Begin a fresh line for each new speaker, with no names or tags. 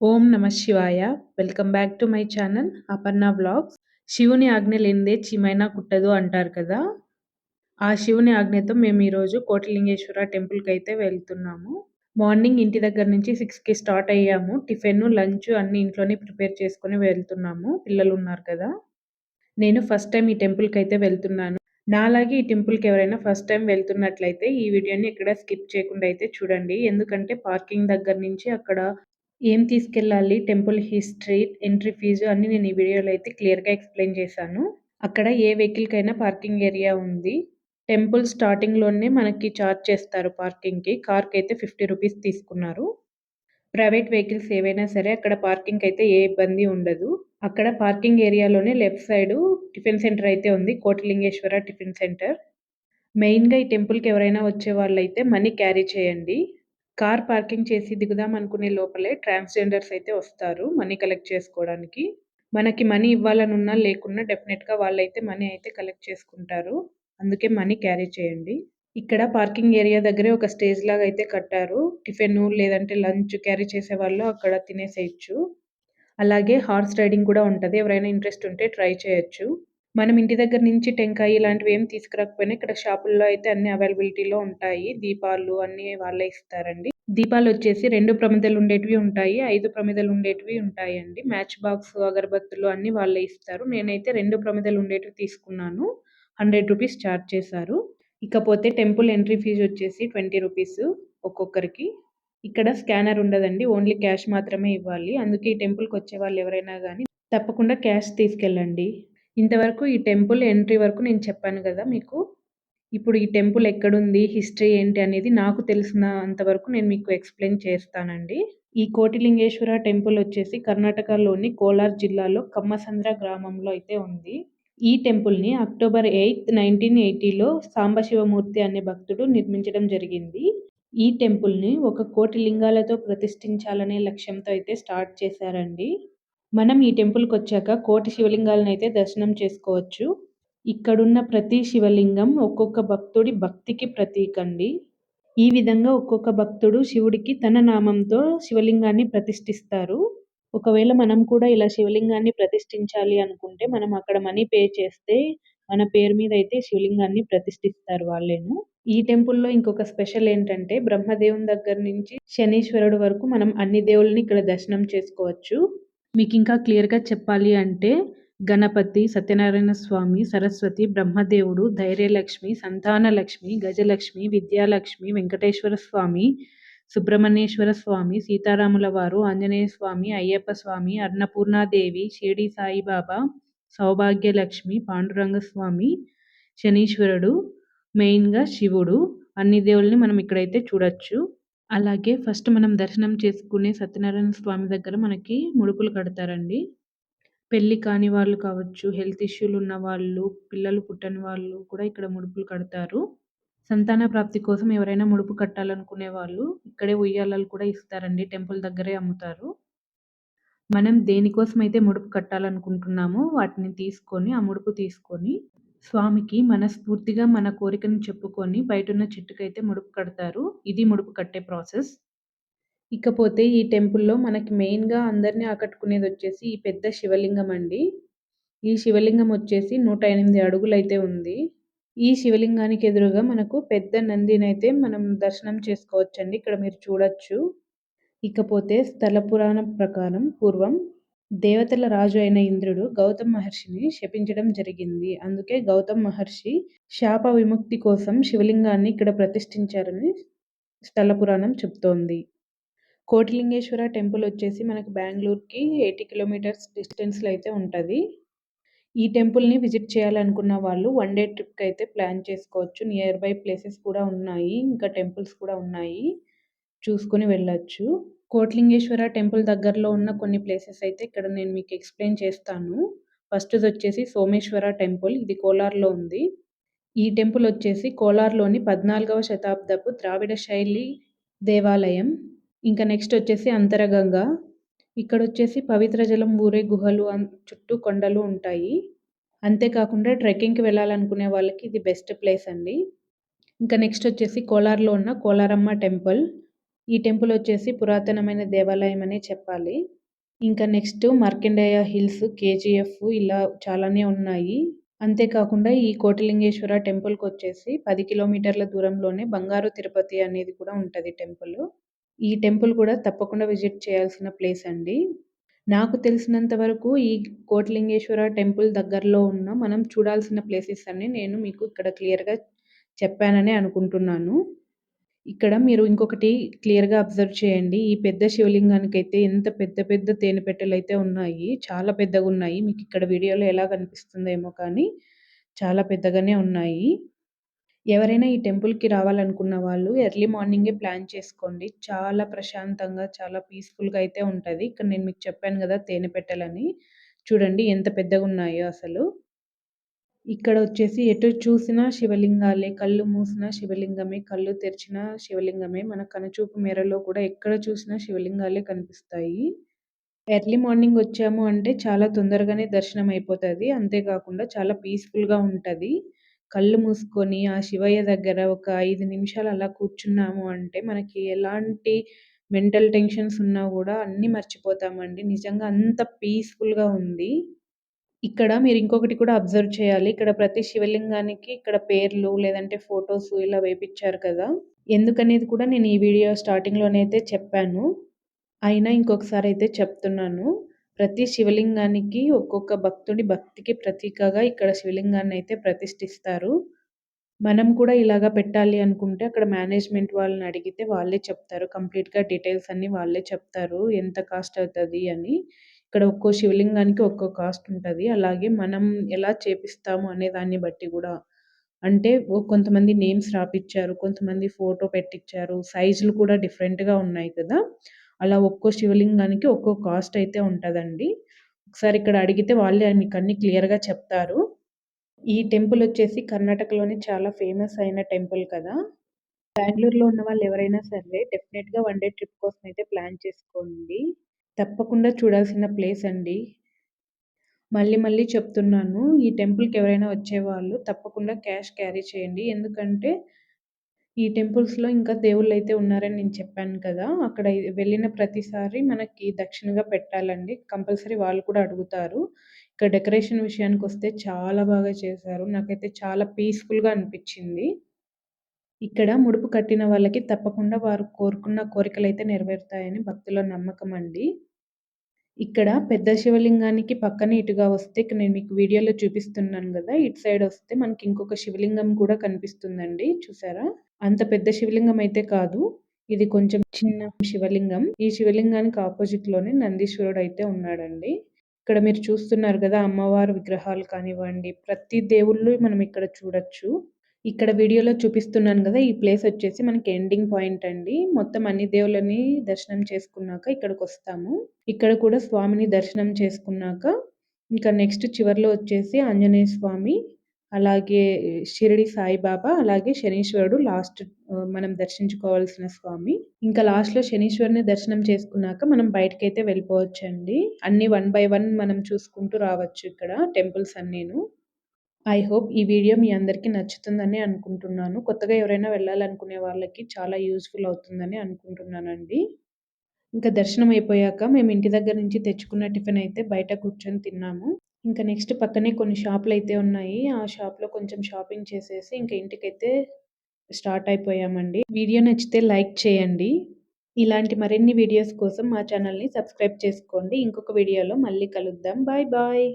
ఓం నమ శివాయ. Welcome back to my channel Aparna blogs శివుని ఆజ్ఞ లేనిదే చీమైనా కుట్టదు అంటారు కదా. ఆ శివుని ఆజ్ఞతో మేము ఈరోజు కోటిలింగేశ్వర టెంపుల్కి అయితే వెళ్తున్నాము. మార్నింగ్ ఇంటి దగ్గర నుంచి సిక్స్కి స్టార్ట్ అయ్యాము. టిఫిన్ లంచ్ అన్ని ఇంట్లోనే ప్రిపేర్ చేసుకొని వెళ్తున్నాము. పిల్లలు ఉన్నారు కదా. నేను ఫస్ట్ టైం ఈ టెంపుల్కి అయితే వెళ్తున్నాను. నాలాగే ఈ టెంపుల్కి ఎవరైనా ఫస్ట్ టైం వెళ్తున్నట్లయితే ఈ వీడియోని ఎక్కడ స్కిప్ చేయకుండా అయితే చూడండి. ఎందుకంటే పార్కింగ్ దగ్గర నుంచి అక్కడ ఏం తీసుకెళ్ళాలి? టెంపుల్ హిస్టరీ ఎంట్రీ ఫీజు అన్నీ నేను ఈ వీడియోలో అయితే క్లియర్గా ఎక్స్ప్లెయిన్ చేశాను. అక్కడ ఏ వెహికల్కైనా పార్కింగ్ ఏరియా ఉంది. టెంపుల్ స్టార్టింగ్లోనే మనకి చార్జ్ చేస్తారు పార్కింగ్కి. కార్కి అయితే ఫిఫ్టీ రూపీస్ తీసుకున్నారు. ప్రైవేట్ వెహికల్స్ ఏవైనా సరే అక్కడ పార్కింగ్ అయితే ఏ ఇబ్బంది ఉండదు. అక్కడ పార్కింగ్ ఏరియాలోనే లెఫ్ట్ సైడ్ టిఫిన్ సెంటర్ అయితే ఉంది. Kotilingeshwara tiffin centre. మెయిన్గా ఈ టెంపుల్కి ఎవరైనా వచ్చే వాళ్ళైతే మనీ క్యారీ చేయండి. కార్ పార్కింగ్ చేసి దిగుదాం అనుకునే లోపలే ట్రాన్స్జెండర్స్ అయితే వస్తారు మనీ కలెక్ట్ చేసుకోవడానికి. మనకి మనీ ఇవ్వాలనున్నా లేకున్నా డెఫినెట్గా వాళ్ళైతే మనీ అయితే కలెక్ట్ చేసుకుంటారు. అందుకే మనీ క్యారీ చేయండి. ఇక్కడ పార్కింగ్ ఏరియా దగ్గరే ఒక స్టేజ్ లాగా అయితే కట్టారు. టిఫిన్ లేదంటే లంచ్ క్యారీ చేసే వాళ్ళు అక్కడ తినేసేయచ్చు. అలాగే హార్స్ రైడింగ్ కూడా ఉంటుంది. ఎవరైనా ఇంట్రెస్ట్ ఉంటే ట్రై చేయొచ్చు. మనం ఇంటి దగ్గర నుంచి టెంకాయ ఇలాంటివి ఏం తీసుకురాకపోయినా ఇక్కడ షాపుల్లో అయితే అన్ని అవైలబిలిటీలో ఉంటాయి. దీపాలు అన్ని వాళ్ళే ఇస్తారండి. దీపాలు వచ్చేసి రెండు ప్రమిదలు ఉండేటివి ఉంటాయి. ఐదు ప్రమిదలు ఉండేటివి ఉంటాయండి. మ్యాచ్ బాక్స్ అగరబత్తులు అన్ని వాళ్ళే ఇస్తారు. నేనైతే రెండు ప్రమిదలు ఉండేటివి తీసుకున్నాను. హండ్రెడ్ రూపీస్ ఛార్జ్ చేశారు. ఇకపోతే టెంపుల్ ఎంట్రీ ఫీజు వచ్చేసి ట్వంటీ రూపీస్ ఒక్కొక్కరికి. ఇక్కడ స్కానర్ ఉండదండి. ఓన్లీ క్యాష్ మాత్రమే ఇవ్వాలి. అందుకే ఈ టెంపుల్కి వచ్చే వాళ్ళు ఎవరైనా కానీ తప్పకుండా క్యాష్ తీసుకెళ్ళండి. ఇంతవరకు ఈ టెంపుల్ ఎంట్రీ వరకు నేను చెప్పాను కదా మీకు. ఇప్పుడు ఈ టెంపుల్ ఎక్కడుంది హిస్టరీ ఏంటి అనేది నాకు తెలిసిన అంతవరకు నేను మీకు ఎక్స్ప్లెయిన్ చేస్తానండి. ఈ కోటిలింగేశ్వర టెంపుల్ వచ్చేసి కర్ణాటకలోని కోలార్ జిల్లాలో కమ్మసంద్ర గ్రామంలో అయితే ఉంది. ఈ టెంపుల్ని అక్టోబర్ ఎయిత్ నైన్టీన్ ఎయిటీలో సాంబశివమూర్తి అనే భక్తుడు నిర్మించడం జరిగింది. ఈ టెంపుల్ని ఒక కోటి లింగాలతో ప్రతిష్ఠించాలనే లక్ష్యంతో అయితే స్టార్ట్ చేశారండి. మనం ఈ టెంపుల్కి వచ్చాక కోటి శివలింగాలను అయితే దర్శనం చేసుకోవచ్చు. ఇక్కడున్న ప్రతి శివలింగం ఒక్కొక్క భక్తుడి భక్తికి ప్రతీక అండి. ఈ విధంగా ఒక్కొక్క భక్తుడు శివుడికి తన నామంతో శివలింగాన్ని ప్రతిష్ఠిస్తారు. ఒకవేళ మనం కూడా ఇలా శివలింగాన్ని ప్రతిష్ఠించాలి అనుకుంటే మనం అక్కడ మనీ పే చేస్తే మన పేరు మీద అయితే శివలింగాన్ని ప్రతిష్ఠిస్తారు వాళ్ళేను. ఈ టెంపుల్లో ఇంకొక స్పెషల్ ఏంటంటే బ్రహ్మదేవుని దగ్గర నుంచి శనీశ్వరుడు వరకు మనం అన్ని దేవుల్ని ఇక్కడ దర్శనం చేసుకోవచ్చు. మీకు ఇంకా క్లియర్గా చెప్పాలి అంటే గణపతి సత్యనారాయణ స్వామి సరస్వతి బ్రహ్మదేవుడు ధైర్యలక్ష్మి సంతానలక్ష్మి గజలక్ష్మి విద్యాలక్ష్మి వెంకటేశ్వర స్వామి సుబ్రహ్మణ్యేశ్వర స్వామి సీతారాముల వారు ఆంజనేయ స్వామి అయ్యప్ప స్వామి అన్నపూర్ణాదేవి షిరిడి సాయిబాబా సౌభాగ్యలక్ష్మి పాండురంగ స్వామి శనీశ్వరుడు మెయిన్గా శివుడు. అన్ని దేవుల్ని మనం ఇక్కడైతే చూడొచ్చు. అలాగే ఫస్ట్ మనం దర్శనం చేసుకునే సత్యనారాయణ స్వామి దగ్గర మనకి ముడుపులు కడతారండి. పెళ్ళి కాని వాళ్ళు కావచ్చు హెల్త్ ఇష్యూలు ఉన్న వాళ్ళు పిల్లలు పుట్టని వాళ్ళు కూడా ఇక్కడ ముడుపులు కడతారు. సంతాన ప్రాప్తి కోసం ఎవరైనా ముడుపు కట్టాలనుకునే వాళ్ళు ఇక్కడే ఉయ్యాలలు కూడా ఇస్తారండి టెంపుల్ దగ్గరే అమ్ముతారు. మనం దేనికోసం అయితే ముడుపు కట్టాలనుకుంటున్నామో వాటిని తీసుకొని ఆ ముడుపు తీసుకొని స్వామికి మనస్ఫూర్తిగా మన కోరికను చెప్పుకొని బయటున్న చెట్టుకైతే ముడుపు కడతారు. ఇది ముడుపు కట్టే ప్రాసెస్. ఇకపోతే ఈ టెంపుల్లో మనకి మెయిన్గా అందరినీ ఆకట్టుకునేది వచ్చేసి ఈ పెద్ద శివలింగం అండి. ఈ శివలింగం వచ్చేసి నూట ఎనిమిది అడుగులైతే ఉంది. ఈ శివలింగానికి ఎదురుగా మనకు పెద్ద నందినైతే మనం దర్శనం చేసుకోవచ్చండి. ఇక్కడ మీరు చూడొచ్చు. ఇకపోతే స్థల పురాణం ప్రకారం పూర్వం దేవతల రాజు అయిన ఇంద్రుడు గౌతమ్ మహర్షిని శపించడం జరిగింది. అందుకే గౌతమ్ మహర్షి శాప విముక్తి కోసం శివలింగాన్ని ఇక్కడ ప్రతిష్ఠించారని స్థల పురాణం చెప్తోంది. కోటిలింగేశ్వర టెంపుల్ వచ్చేసి మనకు బెంగళూరుకి ఎయిటీ కిలోమీటర్స్ డిస్టెన్స్లో అయితే ఉంటుంది. ఈ టెంపుల్ని విజిట్ చేయాలనుకున్న వాళ్ళు వన్ డే ట్రిప్కి అయితే ప్లాన్ చేసుకోవచ్చు. నియర్ బై ప్లేసెస్ కూడా ఉన్నాయి. ఇంకా టెంపుల్స్ కూడా ఉన్నాయి. చూసుకొని వెళ్ళచ్చు. కోట్లింగేశ్వర టెంపుల్ దగ్గరలో ఉన్న కొన్ని ప్లేసెస్ అయితే ఇక్కడ నేను మీకు ఎక్స్ప్లెయిన్ చేస్తాను. ఫస్ట్ది వచ్చేసి సోమేశ్వర టెంపుల్ ఇది కోలార్లో ఉంది. ఈ టెంపుల్ వచ్చేసి కోలార్లోని పద్నాలుగవ శతాబ్దపు ద్రావిడ శైలి దేవాలయం. ఇంకా నెక్స్ట్ వచ్చేసి అంతరగంగ. ఇక్కడ వచ్చేసి పవిత్ర జలం ఊరే గుహలు చుట్టూ కొండలు ఉంటాయి. అంతేకాకుండా ట్రెక్కింగ్కి వెళ్ళాలనుకునే వాళ్ళకి ఇది బెస్ట్ ప్లేస్ అండి. ఇంకా నెక్స్ట్ వచ్చేసి కోలార్లో ఉన్న కోలారమ్మ టెంపుల్. ఈ టెంపుల్ వచ్చేసి పురాతనమైన దేవాలయం అనే చెప్పాలి. ఇంకా నెక్స్ట్ మార్కండేయ హిల్స్, కేజీఎఫ్ ఇలా చాలానే ఉన్నాయి. అంతేకాకుండా ఈ కోటిలింగేశ్వర టెంపుల్‌కొచ్చేసి 10 కిలోమీటర్ల దూరంలోనే బంగారు తిరుపతి అనేది కూడా ఉంటది టెంపుల్. ఈ టెంపుల్ కూడా తప్పకుండా విజిట్ చేయాల్సిన ప్లేస్ అండి. నాకు తెలిసినంత వరకు ఈ కోటిలింగేశ్వర టెంపుల్ దగ్గరలో ఉన్న మనం చూడాల్సిన ప్లేసెస్ అన్నీ నేను మీకు ఇక్కడ క్లియర్‌గా చెప్పానని అనుకుంటున్నాను. ఇక్కడ మీరు ఇంకొకటి క్లియర్‌గా అబ్జర్వ్ చేయండి. ఈ పెద్ద శివలింగానికి అయితే ఎంత పెద్ద పెద్ద తేనెపెట్టెలైతే ఉన్నాయి. చాలా పెద్దగా ఉన్నాయి మీకు ఇక్కడ వీడియోలో ఎలా కనిపిస్తుందేమో కానీ చాలా పెద్దగానే ఉన్నాయి. ఎవరైనా ఈ టెంపుల్‌కి రావాలనుకున్న వాళ్ళు ఎర్లీ మార్నింగే ప్లాన్ చేసుకోండి. చాలా ప్రశాంతంగా, చాలా పీస్‌ఫుల్‌గా అయితే ఉంటుంది ఇక్కడ నేను మీకు చెప్పాను గదా! తేనెపెట్టెలని. చూడండి ఎంత పెద్దగా ఉన్నాయో అసలు. ఇక్కడ వచ్చేసి ఎటు చూసినా శివలింగాలే. కళ్ళు మూసినా శివలింగమే, కళ్ళు తెరిచినా శివలింగమే. మన కనుచూపు మేరలో కూడా ఎక్కడ చూసినా శివలింగాలే కనిపిస్తాయి. ఎర్లీ మార్నింగ్ వచ్చాము అంటే చాలా తొందరగానే దర్శనం అయిపోతది. అంతేకాకుండా చాలా పీస్‌ఫుల్‌గా ఉంటుంది కళ్ళు మూసుకొని ఆ శివయ్య దగ్గర ఒక ఐదు నిమిషాలు అలా కూర్చున్నాము అంటే మనకి ఎలాంటి మెంటల్ టెన్షన్స్ ఉన్నా కూడా అన్నీ మర్చిపోతామండి. నిజంగా అంత పీస్‌ఫుల్‌గా ఉంది. ఇక్కడ మీరు ఇంకొకటి కూడా అబ్జర్వ్ చేయాలి. ఇక్కడ ప్రతి శివలింగానికి ఇక్కడ పేర్లు లేదంటే ఫొటోస్ ఇలా వేపించారు కదా! ఎందుకనేది కూడా నేను ఈ వీడియో స్టార్టింగ్‌లోనే అయితే చెప్పాను. అయినా ఇంకొకసారి అయితే చెప్తున్నాను. ప్రతి శివలింగానికి ఒక్కొక్క భక్తుడి భక్తికి ప్రతీకగా ఇక్కడ శివలింగాన్ని అయితే ప్రతిష్ఠిస్తారు. మనం కూడా ఇలాగా పెట్టాలి అనుకుంటే అక్కడ మేనేజ్‌మెంట్ వాళ్ళని అడిగితే వాళ్ళే చెప్తారు. కంప్లీట్‌గా డీటెయిల్స్ అన్నీ వాళ్ళే చెప్తారు. ఎంత కాస్ట్ అవుతుంది అని. ఇక్కడ ఒక్కో శివలింగానికి ఒక్కో కాస్ట్ ఉంటది. అలాగే మనం ఎలా చేపిస్తాము అనే దాన్ని బట్టి కూడా అంటే కొంతమంది నేమ్స్ రాపిచ్చారు. కొంతమంది ఫోటో పెట్టిచ్చారు. సైజులు కూడా డిఫరెంట్‌గా ఉన్నాయి కదా! అలా ఒక్కో శివలింగానికి ఒక్కో కాస్ట్ అయితే ఉంటదండి. ఒకసారి ఇక్కడ అడిగితే వాళ్ళే క్లియర్ క్లియర్‌గా చెప్తారు. ఈ టెంపుల్ వచ్చేసి కర్ణాటకలోనే చాలా ఫేమస్ అయిన టెంపుల్ కదా! బెంగళూరులో ఉన్న వాళ్ళు ఎవరైనా సరే డెఫినెట్‌గా వన్ డే ట్రిప్ కోసం అయితే ప్లాన్ చేసుకోండి. తప్పకుండా చూడాల్సిన ప్లేస్ అండి. మళ్ళీ మళ్ళీ చెప్తున్నాను. ఈ టెంపుల్‌కి ఎవరైనా వచ్చేవాళ్ళు తప్పకుండా క్యాష్ క్యారీ చేయండి. ఎందుకంటే ఈ టెంపుల్స్‌లో ఇంకా దేవుళ్ళు అయితే ఉన్నారని నేను చెప్పాను కదా! అక్కడ వెళ్ళిన ప్రతిసారి మనకి దక్షిణగా పెట్టాలండి. కంపల్సరీ వాళ్ళు కూడా అడుగుతారు. ఇక్కడ డెకరేషన్ విషయానికి వస్తే చాలా బాగా చేశారు. నాకైతే చాలా పీస్‌ఫుల్‌గా అనిపించింది ఇక్కడ ముడుపు కట్టిన వాళ్ళకి తప్పకుండా వారు కోరుకున్న కోరికలు అయితే నెరవేరుతాయని భక్తుల నమ్మకం అండి. ఇక్కడ పెద్ద శివలింగానికి పక్కన ఇటుగా వస్తే ఇక్కడ నేను మీకు వీడియోలో చూపిస్తున్నాను కదా ఇటు సైడ్ వస్తే మనకి ఇంకొక శివలింగం కూడా కనిపిస్తుందండి. చూసారా? అంత పెద్ద శివలింగం అయితే కాదు. ఇది కొంచెం చిన్న శివలింగం. ఈ శివలింగానికి ఆపోజిట్లోనే నందీశ్వరుడు అయితే ఉన్నాడండి. ఇక్కడ మీరు చూస్తున్నారు కదా అమ్మవారు విగ్రహాలు కానివ్వండి, ప్రతి దేవుళ్ళు మనం ఇక్కడ చూడొచ్చు. ఇక్కడ వీడియోలో చూపిస్తున్నాను కదా ఈ ప్లేస్ వచ్చేసి మనకి ఎండింగ్ పాయింట్ అండి. మొత్తం అన్ని దేవుళ్ళని దర్శనం చేసుకున్నాక ఇక్కడికొస్తాము. ఇక్కడ కూడా స్వామిని దర్శనం చేసుకున్నాక ఇంకా నెక్స్ట్ చివర్లో వచ్చేసి ఆంజనేయ స్వామి, అలాగే షిరిడి సాయిబాబా, అలాగే శనీశ్వరుడు లాస్ట్ మనం దర్శించుకోవాల్సిన స్వామి. ఇంకా లాస్ట్‌లో శనీశ్వరుని దర్శనం చేసుకున్నాక మనం బయటకైతే వెళ్ళిపోవచ్చండి. అన్నీ వన్ బై వన్ మనం చూసుకుంటూ రావచ్చు ఇక్కడ టెంపుల్స్ అన్నీను. ఐ హోప్ ఈ వీడియో మీ అందరికీ నచ్చుతుందని అనుకుంటున్నాను. కొత్తగా ఎవరైనా వెళ్ళాలనుకునే వాళ్ళకి చాలా యూస్ఫుల్ అవుతుందని అనుకుంటున్నానండి. ఇంకా దర్శనం అయిపోయాక మేము ఇంటి దగ్గర నుంచి తెచ్చుకున్న టిఫిన్ అయితే బయట కూర్చొని తిన్నాము. ఇంకా నెక్స్ట్ పక్కనే కొన్ని షాపులైతే ఉన్నాయి. ఆ షాప్‌లో కొంచెం షాపింగ్ చేసేసి ఇంకా ఇంటికైతే స్టార్ట్ అయిపోయామండి. వీడియో నచ్చితే లైక్ చేయండి. ఇలాంటి మరిన్ని వీడియోస్ కోసం మా ఛానల్‌ని సబ్స్క్రైబ్ చేసుకోండి. ఇంకొక వీడియోలో మళ్ళీ కలుద్దాం. Bye bye.